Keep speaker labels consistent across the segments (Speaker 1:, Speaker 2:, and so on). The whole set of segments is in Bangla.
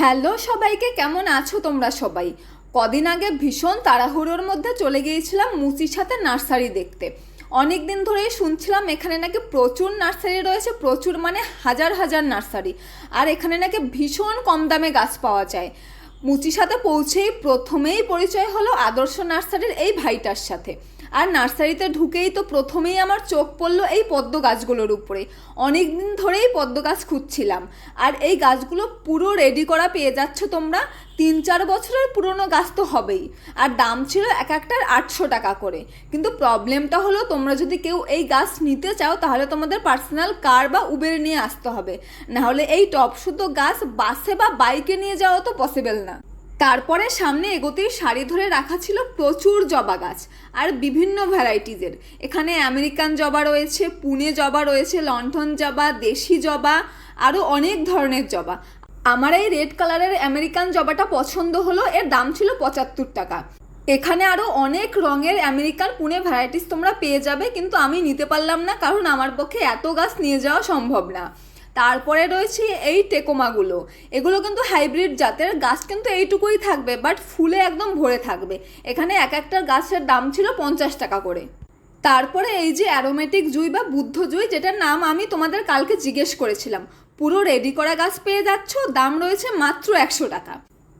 Speaker 1: হ্যালো সবাইকে, কেমন আছো তোমরা সবাই? কদিন আগে ভীষণ তাড়াহুড়োর মধ্যে চলে গিয়েছিলাম মুচির সাথে নার্সারি দেখতে। অনেক দিন ধরেই শুনছিলাম এখানে নাকি প্রচুর নার্সারি রয়েছে, প্রচুর মানে হাজার হাজার নার্সারি। আর এখানে নাকি ভীষণ কম দামে গাছ পাওয়া যায়। মুচির সাথে পৌঁছেই প্রথমেই পরিচয় হলো আদর্শ নার্সারির এই ভাইটার সাথে। আর নার্সারিতে ঢুকেই তো প্রথমেই আমার চোখ পড়ল এই পদ্ম গাছগুলোর উপরে। অনেক দিন ধরেই পদ্ম গাছ খুঁজছিলাম। আর এই গাছগুলো পুরো রেডি করা পেয়ে যাচ্ছ তোমরা। তিন চার বছরের পুরনো গাছ তো হবেই। আর দাম ছিল এক একটার আটশো টাকা করে। কিন্তু প্রবলেমটা হলো তোমরা যদি কেউ এই গাছ নিতে চাও, তাহলে তোমাদের পার্সোনাল কার বা উবের নিয়ে আসতে হবে। নাহলে এই টপ শুদ্ধ গাছ বাসে বা বাইকে নিয়ে যাওয়া তো পসিবল না। তারপরে সামনে এগোতেই সারি ধরে রাখা ছিল প্রচুর জবা গাছ আর বিভিন্ন ভ্যারাইটিজের। এখানে আমেরিকান জবা রয়েছে, পুনে জবা রয়েছে লন্ঠন জবা, দেশি জবা, আরও অনেক ধরনের জবা। আমার এই রেড কালারের আমেরিকান জবাটা পছন্দ হলো, এর দাম ছিল পঁচাত্তর টাকা। এখানে আরও অনেক রঙের আমেরিকান পুনে ভ্যারাইটিস তোমরা পেয়ে যাবে, কিন্তু আমি নিতে পারলাম না, কারণ আমার পক্ষে এত গাছ নিয়ে যাওয়া সম্ভব না। তারপরে রয়েছে এই টেকোমাগুলো। এগুলো কিন্তু হাইব্রিড জাতের, গাছ কিন্তু এইটুকুই থাকবে বাট ফুলে একদম ভরে থাকবে। এখানে এক একটার গাছের দাম ছিল পঞ্চাশ টাকা করে। তারপরে এই যে অ্যারোমেটিক জুই বা বুদ্ধ জুই, যেটার নাম আমি তোমাদের কালকে জিজ্ঞেস করেছিলাম, পুরো রেডি করা গাছ পেয়ে যাচ্ছ, দাম রয়েছে মাত্র একশো টাকা।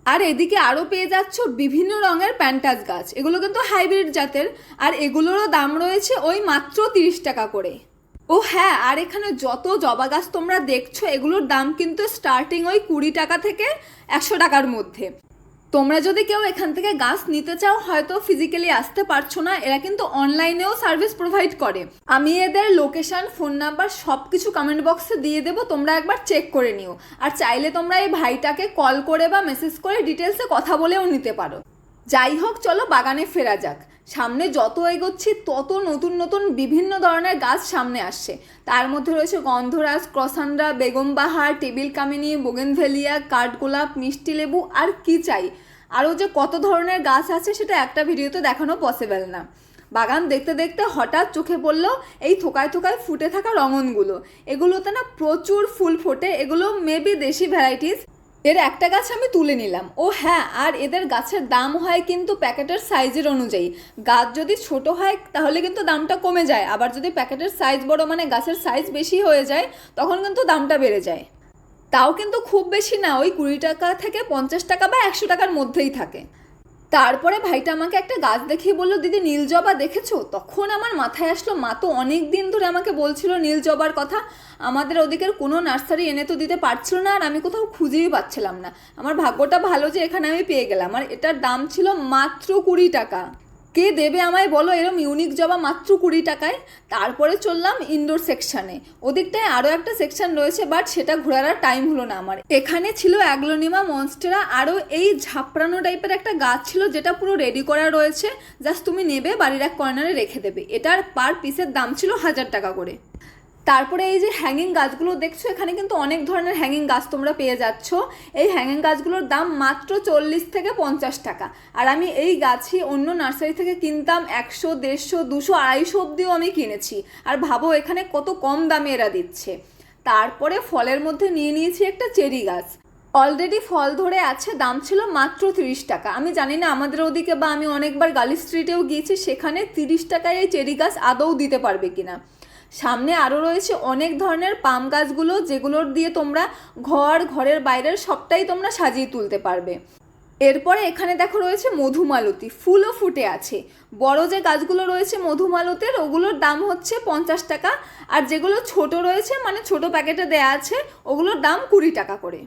Speaker 1: আর এদিকে আরও পেয়ে যাচ্ছ বিভিন্ন রঙের প্যান্টাস গাছ, এগুলো কিন্তু হাইব্রিড জাতের, আর এগুলোরও দাম রয়েছে ওই মাত্র তিরিশ টাকা করে। ও হ্যাঁ আর এখানে যত জবা গাছ তোমরা দেখছ, এগুলোর দাম কিন্তু স্টার্টিং ওই কুড়ি টাকা থেকে একশো টাকার মধ্যে। তোমরা যদি কেউ এখান থেকে গাছ নিতে চাও, হয়তো ফিজিক্যালি আসতে পারছ না, এরা কিন্তু অনলাইনেও সার্ভিস প্রোভাইড করে। আমি এদের লোকেশন ফোন নাম্বার সব কিছু কমেন্ট বক্সে দিয়ে দেবো, তোমরা একবার চেক করে নিও। আর চাইলে তোমরা এই ভাইটাকে কল করে বা মেসেজ করে ডিটেলসে কথা বলেও নিতে পারো। যাই হোক, চলো বাগানে ফেরা যাক। সামনে যত এগোচ্ছি, তত নতুন নতুন বিভিন্ন ধরনের গাছ সামনে আসছে। তার মধ্যে রয়েছে গন্ধরাজ ক্রসান্ডা বেগমবাহার টেবিল কামিনী, বোগেনভেলিয়া, কাঠগোলাপ, মিষ্টি লেবু আর কি চাই? আরও যে কত ধরনের গাছ আছে সেটা একটা ভিডিওতে দেখানো পসিবল না। বাগান দেখতে দেখতে হঠাৎ চোখে পড়ল এই থোকায় থোকায় ফুটে থাকা রঙনগুলো। এগুলোতে না প্রচুর ফুল ফোটে। এগুলো মেবি দেশি ভ্যারাইটিস এর একটা গাছ আমি তুলে নিলাম। ও হ্যাঁ আর এদের গাছের দাম হয় কিন্তু প্যাকেটের সাইজের অনুযায়ী। গাছ যদি ছোট হয়, তাহলে কিন্তু দামটা কমে যায়। আবার যদি প্যাকেটের সাইজ বড় মানে গাছের সাইজ বেশি হয়ে যায়, তখন কিন্তু দামটা বেড়ে যায়। তাও কিন্তু খুব বেশি না, ওই কুড়ি টাকা থেকে পঞ্চাশ টাকা বা একশো টাকার মধ্যেই থাকে। তারপরে ভাইটা আমাকে একটা গাছ দেখিয়ে বলল, দিদি, নীল জবা দেখেছ? তখন আমার মাথায় আসলো, মা তো অনেক দিন ধরে আমাকে বলছিল নীল জবার কথা। আমাদের ওদিকের কোনো নার্সারি এনে তো দিতে পারছিল না, আর আমি কোথাও খুঁজেই পাচ্ছিলাম না। আমার ভাগ্যটা ভালো যে এখানে আমি পেয়ে গেলাম। আর এটার দাম ছিল মাত্র কুড়ি টাকা। কে দেবে আমায় বলো? এরম ইউনিক জবা মাত্র কুড়ি টাকায়। তারপরে চললাম ইনডোর সেকশানে ওদিকটায় আরও একটা সেকশান রয়েছে বাট সেটা ঘোরার আর টাইম হলো না আমার। এখানে ছিল অ্যাগ্লোনিমা মনস্টেরা আরও এই ঝাপড়ানো টাইপের একটা গাছ ছিল যেটা পুরো রেডি করা রয়েছে। জাস্ট তুমি নেবে, বাড়ির এক কর্নারে রেখে দেবে। এটার পার পিসের দাম ছিল হাজার টাকা করে। তারপরে এই যে হ্যাঙ্গিং গাছগুলো দেখছ, এখানে কিন্তু অনেক ধরনের হ্যাঙ্গিং গাছ তোমরা পেয়ে যাচ্ছ। এই হ্যাঙ্গিং গাছগুলোর দাম মাত্র চল্লিশ থেকে পঞ্চাশ টাকা। আর আমি এই গাছই অন্য নার্সারি থেকে কিনতাম একশো, দেড়শো, দুশো, আড়াইশো অব্দিও আমি কিনেছি। আর ভাবো, এখানে কত কম দামে এরা দিচ্ছে। তারপরে ফলের মধ্যে নিয়ে নিয়েছি একটা চেরি গাছ। অলরেডি ফল ধরে আছে, দাম ছিল মাত্র তিরিশ টাকা। আমি জানি না আমাদের ওদিকে বা আমি অনেকবার গালি স্ট্রিটেও গিয়েছি, সেখানে তিরিশ টাকায় এই চেরি গাছ আদৌ দিতে পারবে কিনা। সামনে আরও রয়েছে অনেক ধরনের পাম গাছগুলো যেগুলোর দিয়ে তোমরা ঘর, ঘরের বাইরের সবটাই তোমরা সাজিয়ে তুলতে পারবে। এরপরে এখানে দেখো রয়েছে মধুমালতি, ফুলও ফুটে আছে। বড় যে গাছগুলো রয়েছে মধুমালতের, ওগুলোর দাম হচ্ছে পঞ্চাশ টাকা, আর যেগুলো ছোট রয়েছে মানে ছোট প্যাকেটে দেয়া আছে, ওগুলোর দাম কুড়ি টাকা করে।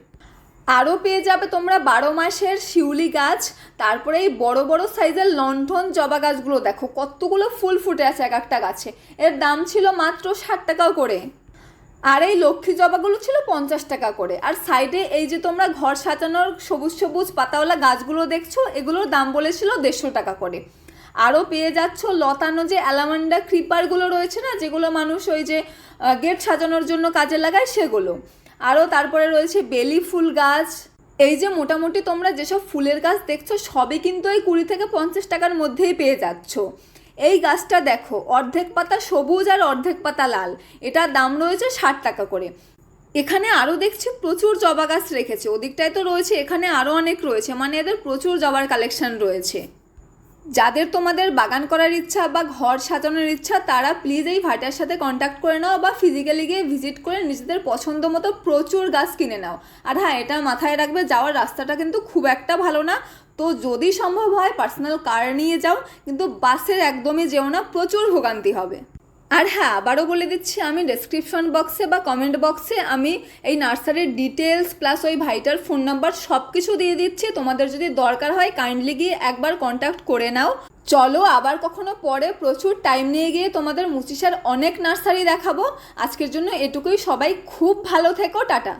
Speaker 1: আরও পেয়ে যাবে তোমরা বারো মাসের শিউলি গাছ, তারপরে এই বড় বড় সাইজের লণ্ঠন জবা গাছগুলো দেখো, কতগুলো ফুল ফুটে আছে এক একটা গাছে। এর দাম ছিল মাত্র ষাট টাকাও করে। আর এই লক্ষ্মী জবাগুলো ছিল পঞ্চাশ টাকা করে। আর সাইডে এই যে তোমরা ঘর সাজানোর সবুজ সবুজ পাতাওয়ালা গাছগুলো দেখছ, এগুলোর দাম বলেছিল দেড়শো টাকা করে। আরও পেয়ে যাচ্ছ লতানো যে অ্যালামান্ডা ক্রিপারগুলো রয়েছে না, যেগুলো মানুষ ওই যে গেট সাজানোর জন্য কাজে লাগায় সেগুলো। আরও তারপরে রয়েছে বেলি ফুল গাছ। এই যে মোটামুটি তোমরা যেসব ফুলের গাছ দেখছ, সবই কিন্তু এই কুড়ি থেকে পঞ্চাশ টাকার মধ্যেই পেয়ে যাচ্ছ। এই গাছটা দেখো, অর্ধেক পাতা সবুজ আর অর্ধেক পাতা লাল। এটার দাম রয়েছে ষাট টাকা করে। এখানে আরও দেখছি প্রচুর জবা গাছ রেখেছে। ওদিকটায় তো রয়েছে, এখানে আরও অনেক রয়েছে। মানে এদের প্রচুর জবার কালেকশন রয়েছে। যাদের তোমাদের বাগান করার ইচ্ছা বা ঘর সাজানোর ইচ্ছা, তারা প্লিজ এই ভাটার সাথে কন্ট্যাক্ট করে নাও বা ফিজিক্যালি গিয়ে ভিজিট করে নিজেদের পছন্দ মতো প্রচুর গাছ কিনে নাও। আর হ্যাঁ এটা মাথায় রাখবে, যাওয়ার রাস্তাটা কিন্তু খুব একটা ভালো না। তো যদি সম্ভব হয় পার্সোনাল কার নিয়ে যাও, কিন্তু বাসের একদমই যেও না, প্রচুর ভোগান্তি হবে। আর হ্যাঁ আবারও বলে দিচ্ছি, আমি ডেসক্রিপশন বক্সে বা কমেন্ট বক্সে আমি এই নার্সারির ডিটেলস প্লাস ওই ভাইটার ফোন নাম্বার সব কিছু দিয়ে দিচ্ছি। তোমাদের যদি দরকার হয় কাইন্ডলি গিয়ে একবার কন্ট্যাক্ট করে নাও। চলো, আবার কখনো পরে প্রচুর টাইম নিয়ে গিয়ে তোমাদের মুচিসার অনেক নার্সারি দেখাবো। আজকের জন্য এটুকুই। সবাই খুব ভালো থেকো। টাটা।